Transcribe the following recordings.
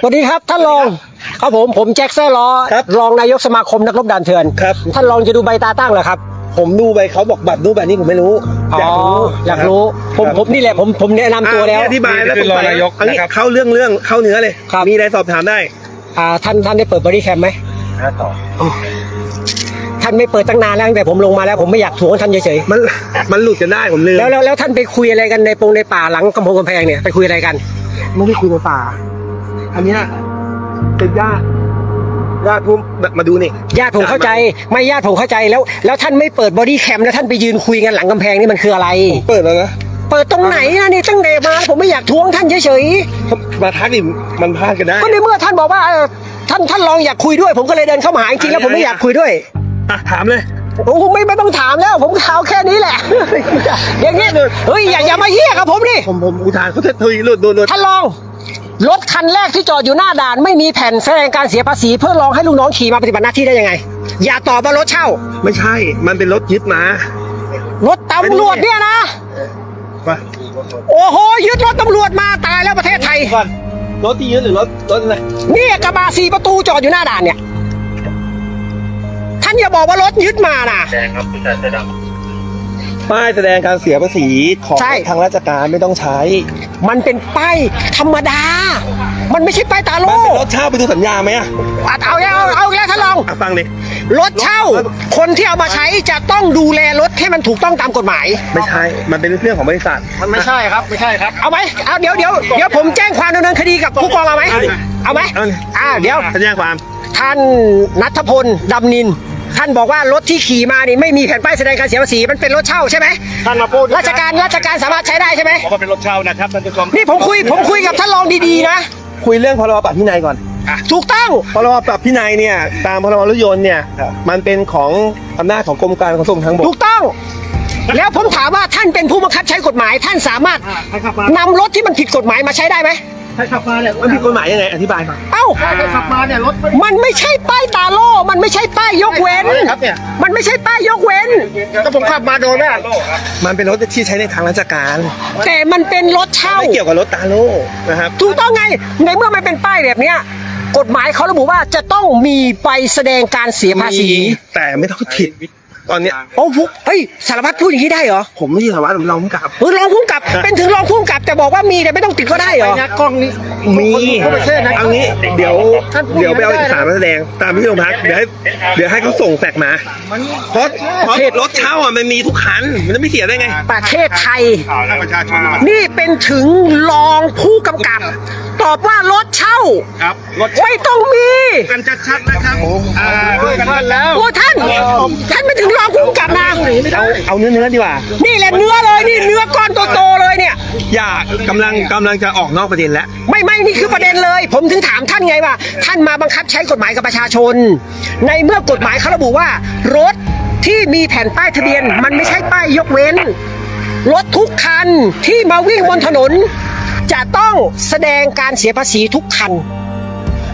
สวัสดีครับท่านรองครับผมผมแจ็คแซ่ล้อครับรองนายกสมาคมนักรบด่านเถื่อนครับ ท่านรองจะดูใบตาตั้งเหรอครับ ผมดูไปเขาบอกแบบนู้นแบบนี้ผมไม่รู้อ๋ออยากรู้ผมครับผมนี่แหละผมผมแนะนำตัวแล้วอะอธิบายแล้วนี่คือรองนายกเอันนี้นะครับเข้าเรื่องเรื่องเข้าเนื้อเลยครับมีอะไรสอบถามได้อ่าท่านท่านได้เปิดบริแคมไหมท่านไม่เปิดตั้งนานแล้วตั้งแต่ผมลงมาแล้วผมไม่อยากถ่วงท่านเฉยมันมันหลุดกันได้ผมลืๆมแล้วแล้วแล้วท่านไปคุยอะไรกันในปงในป่าหลังกำแพงกำแพงเนี่ยไปคุยอะไรกัน ไม่ได้คุยในป่า อันเนี้ยเป็นญาติญาติผมมาดูนี่ญาติผมเข้าใจไม่ญาติผมเข้าใจแล้ว แล้วท่านไม่เปิดบอดี้แคมแล้วท่านไปยืนคุยกันหลังกำแพงนี่มันคืออะไรเปิดแล้วนะเปิดตรงไหนนะนี่ตั้งแต่มาผมไม่อยากทวงท่านเฉยมาทักนี่มันพลาดกันได้ ๆก็ในเมื่อท่านบอกว่าเออท่านท่านลองอยากคุยด้วย ผมก็เลยเดินเข้ามาหาจริงๆแล้วผมไม่อยากคุยด้วย อะถามเลยผมผมไม่ไม่ต้องถามแล้ว ผมข่าวแค่นี้แหละ อย่างเงี้ยเฮ้ยอย่าอย่ามาเฮี้ยกับผมดิผมผมอุทานเขาจะทุยหลุดหลุดหลุดท่านลอง รถคันแรกที่จอดอยู่หน้าด่าน ไม่มีแผ่นแสดงการเสียภาษี เพื่อรองให้ลูกน้องขี่มาปฏิบัติหน้าที่ได้ยังไง อย่าตอบว่ารถเช่า ไม่ใช่ มันเป็นรถยึดมารถตำรวจเนี่ยนะ มาโอ้โหยึดรถตำรวจมาตายแล้วประเทศไทย ก่อนรถที่ยึดหรือรถรถอะไรนี่กระบะสี่ประตูจอดอยู่หน้าด่านเนี่ย ท่านอย่าบอกว่ารถยึดมานะ ป้ายแสดงการเสียภาษีของใช่ ทางราชการไม่ต้องใช้มันเป็นป้ายธรรมดา มันไม่ใช่ป้ายตาโล่มันเป็นรถเช่าไปดูสัญญาไหมอะอะเอาแล้วเอาเอาแล้วท่านลอง อะฟังดิรถเช่า คนที่เอามาใช้จะต้องดูแลรถให้มันถูกต้องตามกฎหมาย ไม่ใช่ มันเป็นเรื่องของบริษัท มันไม่ใช่ครับ ไม่ใช่ครับ เอาไหมเอาเดี๋ยวเดี๋ยวเดี๋ยวผมแจ้งความดำเนินคดีกับผู้กองเอาไหมเอาดิเอาไหมเอาดิ อ่าเดี๋ยวแจ้งความท่านนัทพลดำนิน ท่านบอกว่ารถที่ขี่มานี่ไม่มีแผ่นป้ายแสดงการเสียภาษีมันเป็นรถเช่าใช่ไหมท่านมาพูดราชการราชการสามารถใช้ได้ใช่ไหมบอกว่าเป็นรถเช่านะครับท่านผู้ชมนี่ผมคุยผมคุยกับท่านรองดีๆนะ คุยเรื่องพรบปรับพินัยก่อน ถูกต้องพรบปรับพินัยเนี่ยตามพรบรถยนต์เนี่ยมันเป็นของอำนาจของกรมการขนส่งทางบถูกกต้องแล้วผมถามว่าท่านเป็นผู้บังคับใช้กฎหมาย ท่านสามารถใครขับมานำรถที่มันผิดกฎหมายมาใช้ได้ไหม ใครขับมาเนี่ยมันผิดกฎหมายยังไงอธิบายมาเอ้าใครขับมาเนี่ยรถมันไม่ใช่ป้ายตาโล่ มันไม่ใช่ป้ายยกเว้นครับเนี่ยมันไม่ใช่ป้ายยกเว้น ก็ผมขับมาโดนไหมมันเป็นรถที่ใช้ในทางราชการแต่มันเป็นรถเช่า ไม่เกี่ยวกับรถตาโล่นะครับถูกต้องไง ในเมื่อมันเป็นป้ายแบบเนี้ย กฎหมายเขาระบุว่าจะต้องมีใบแสดงการเสียภาษีแต่ไม่ต้องผิด ตอนเนี้ยโอ้ฟุกเฮ้ยสารพัดพูดอย่างนี้ได้เหรอผมไม่ใช่สารวัตรผมรองผู้กำกับ เออรองผู้กำกับเป็นถึงรองผู้กำกับแต่บอกว่ามีแต่ไม่ต้องติดก็ได้เหรอนะกล้องนี้มีทั่วประเทศนะ เอางี้เดี๋ยวเดี๋ยวไปเอาเอกสารมาแสดงตามที่โรงพักเดี๋ยวให้เดี๋ยวให้เขาส่งแฟกซ์มาเพราะเพราะรถเช่าอะมันมีทุกคันมันจะไม่เสียได้ไง ประเทศไทยข่าวประชาชนนี่เป็นถึงรองผู้กำกับ ตอบว่ารถเช่าครับรถไม่ต้องมีกันชัดๆนะครับอ่าด้วยกันชัดแล้ว โอ้ท่าน ท่านไม่ถึงรองผู้กำกับนะเอาเอาเนื้อเนื้อดีกว่า นี่แหละเนื้อเลยนี่เนื้อก้อนโตๆเลยเนี่ย อย่ากำลังกำลังจะออกนอกประเด็นแล้ว ไม่ไม่นี่คือประเด็นเลย ผมถึงถามท่านไงว่า ท่านมาบังคับใช้กฎหมายกับประชาชน ในเมื่อกฎหมายเขาระบุว่ารถที่มีแผ่นป้ายทะเบียน มันไม่ใช่ป้ายยกเว้น รถทุกคันที่มาวิ่งบนถนน จะต้องแสดงการเสียภาษีทุกคัน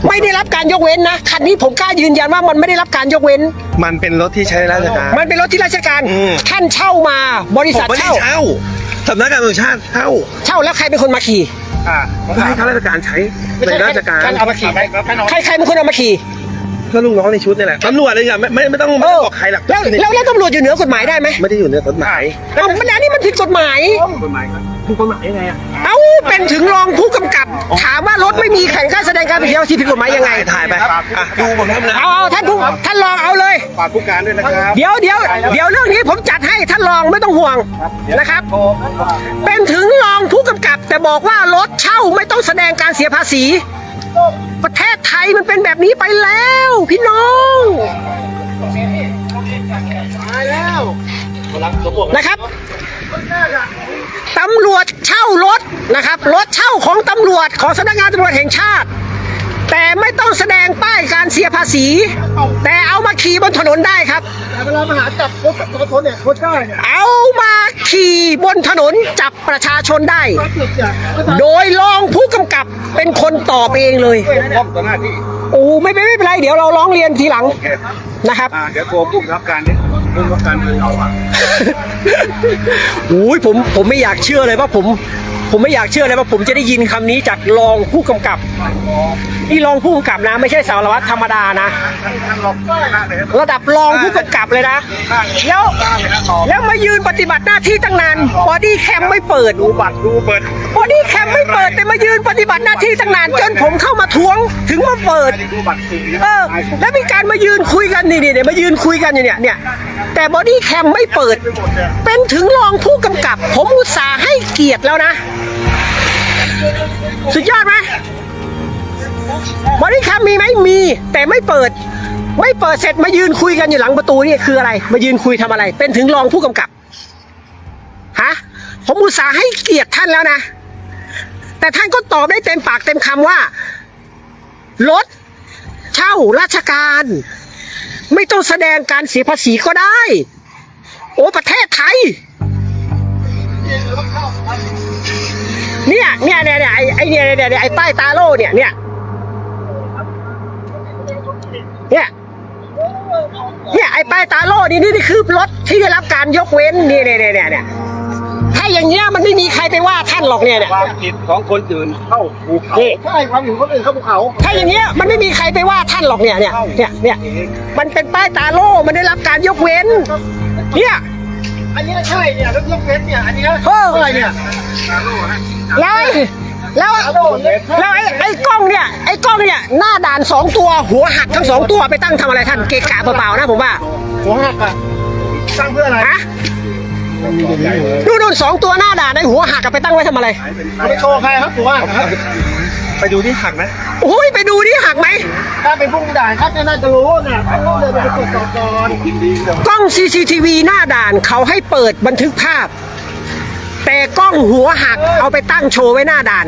ไม่ได้รับการยกเว้นนะคันนี้ผมกล้ายืนยันว่ามันไม่ได้รับการยกเว้น มันเป็นรถที่ใช้ราชการ มันเป็นรถที่ราชการอืมท่านเช่ามาบริผษัมทไม่ได้เช่าเช่าสำนักงานตำรวจชาติเช่าเช่าแล้วใครเป็นคนมาขี่อ่าก็ให้ข้าราชการใช้ในราชการท่านเอามาขี่ไหมครับท่านเอาใครใครเป็นคนเอามาขี่ก็ลูกน้องในชุดนี่แหละตำรวจเลยอะไม่ไม่ไม่ต้องไม่ต้องบอกใครหรอกแล้วแล้วแล้วตำรวจอยู่เหนือกฎหมายได้ไหมไม่ได้อยู่ในกฎหมายเอ้ามันอันนี้มันผิดกฎหมายกฎหมายครับ ถูกกฎหมายยังไงอะเอ้าเป็นถึงรองผู้กำกับ ถามว่ารถไม่มีแข่งค่าแสดงการเสียภาษีผิดกฎหมายยังไงถ่ายไปอะดูผมทำนะเอาเอาท่านผู้ท่านรองเอาเลย ฝากผู้การด้วยนะครับเดี๋ยวเดี๋ยวเดี๋ยวเรื่องนี้ผมจัดให้ท่านรองไม่ต้องห่วงนะครับ เป็นถึงรองผู้กำกับ แต่บอกว่ารถเช่าไม่ต้องแสดงการเสียภาษี ประเทศไทยมันเป็นแบบนี้ไปแล้ว พี่น้องนะครับตำรวจเช่ารถนะครับ รถเช่าของตำรวจของสำนักงานตำรวจแห่งชาติ แต่ไม่ต้องแสดงป้ายการเสียภาษี แต่เอามาขี่บนถนนได้ครับเวลามาหาจับรถรถรถเนี่ยรถได้เนี่ยเอามาขี่บนถนนจับประชาชนได้รถหลุดเนี่ยโดยรองผู้กำกับเป็นคนตอบเองเลยป้อมต่อหน้าที่โอ้ไม่ไม่ไม่เป็นไรเดี๋ยวเราร้องเรียนทีหลังนะครับอ่าเดี๋ยวโทรผู้บังคับการนี้ผู้ บังคับการเมืองเราอะโอ้ยผมผมไม่อยากเชื่อเลยว่าผมผผมไม่อยากเชื่อเลยว่าผมจะได้ยินคำนี้จากรองผู้กำกับนี่รองผู้กำกับนะ ไม่ใช่สารวัตรธรรมดานะท่านรองข้างเลยครับระดับรองผู้กำกับเลยนะแล้วข้างเลยครับรองแล้วมายืนปฏิบัติหน้าที่ตั้งนานบอดี้แคมไม่เปิดดูบัตรดูเปิดบอดี้แคมไม่เปิดแต่มายืนปฏิบัติหน้าที่ตั้งนานจนผมเข้ามาทวงถึงมาเปิดดูบัตรสีเออแล้วมีการมายืนคุยกันนี่เนี่ยมายืนคุยกันอยู่เนี่ยเนี่ยแต่บอดี้แคมไม่เปิดไปหมดเนี่ยเป็นถึงรองผู้กำกับ ผมอุตส่าห์ให้เกียรติแล้วนะ สุดยอดไหม บอดี้แคมมีไหมมีแต่ไม่เปิด ไม่เปิดเสร็จมายืนคุยกันอยู่หลังประตูนี่คืออะไร มายืนคุยทำอะไร เป็นถึงรองผู้กำกับฮะผมอุตส่าห์ให้เกียรติท่านแล้วนะ แต่ท่านก็ตอบได้เต็มปากเต็มคำว่า รถเช่าราชการ ไม่ต้องแสดงการเสียภาษีก็ได้ โอ้ประเทศไทยเนี่ยเนี่ยเนี่ยเนี่ยไอ้ไอเนี่ยเนี่ยเนี่ยไอ้ป้ายตาโล่เนี่ยเนี่ย เนี่ยเนี่ยไอ้ป้ายตาโล่นี่นี่นี่คือรถที่ได้รับการยกเว้นนี่เนี่ยเนี่ยเนี่ยเนี่ยถ้าอย่างเงี้ยมันไม่มีใครไปว่าท่านหรอกเนี่ยเนี่ยความผิดของคนอื่นเข้าภูเขานี่ใช่ความผิดของคนอื่นเข้าภูเขาถ้าอย่างเงี้ยมันไม่มีใครไปว่าท่านหรอกเนี่ยเนี่ยเนี่ยเนี่ยมันเป็นป้ายตาโล่มันได้รับการยกเว้น เนี่ยอันนี้ใช่เนี่ยรถยกเว้นเนี่ยอันนี้เอออะไรเนี่ยแล้วไอ้แล้วแล้วไอ้ไอ้กล้อง เนี่ยไอ้กล้องเนี่ยหน้าด่านสองตัวหัวหักทั้งสองตัวไปตั้งทำอะไรท่านเกะกะเปล่าๆนะผมว่าหัวหักอะสร้างเพื่ออะไรฮะนู่นนู่นสองตัวหน้าด่านไอ้หัวหักอะไปตั้งไว้ทำอะไรไปโชว์ใครครับหัวหักครับไปดูที่หักไหมโอ้ยไปดูนี่หักไหมถ้าเป็นผู้ด่านครับน่าจะรู้เนี่ยต้องเดินไปตรวจสอบก่อนกล้อง CCTV หน้าด่านเขาให้เปิดบันทึกภาพ แต่กล้องหัวหักเอาไปตั้งโชว์ไว้หน้าด่าน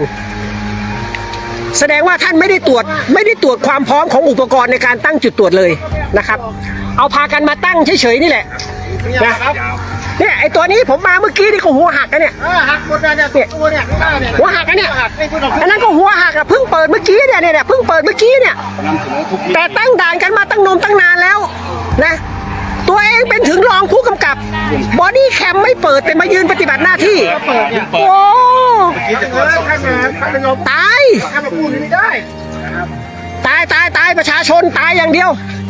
แสดงว่าท่านไม่ได้ตรวจไม่ได้ตรวจความพร้อมของอุปกรณ์ในการตั้งจุดตรวจเลยนะครับ เอาพากันมาตั้งเฉยๆนี่แหละนะครับเนี่ยไอตัวนี้ผมมาเมื่อกี้นี่ก็หัวหักกันเนี่ยอ่าหักหมดเลยเนี่ยตัวเนี่ยข้างหน้าเนี่ยหัวหักอะเนี่ยหักไม่พูดออกอันนั้นก็หัวหักอะเพิ่งเปิดเมื่อกี้เนี่ยเนี่ยเนี่ยเพิ่งเปิดเมื่อกี้เนี่ยแต่ตั้งด่านกันมาตั้งนมตั้งนานแล้วนะตัวเองเป็นถึงรองผู้กำกับบอดี้แคมไม่เปิดแต่มายืนปฏิบัติหน้าที่เปิดเนี่ยโอ้ เออข้างหน้าข้างเป็นลมตายข้างมาพูดไม่ได้ตายตายตายประชาชนตายอย่างเดียวต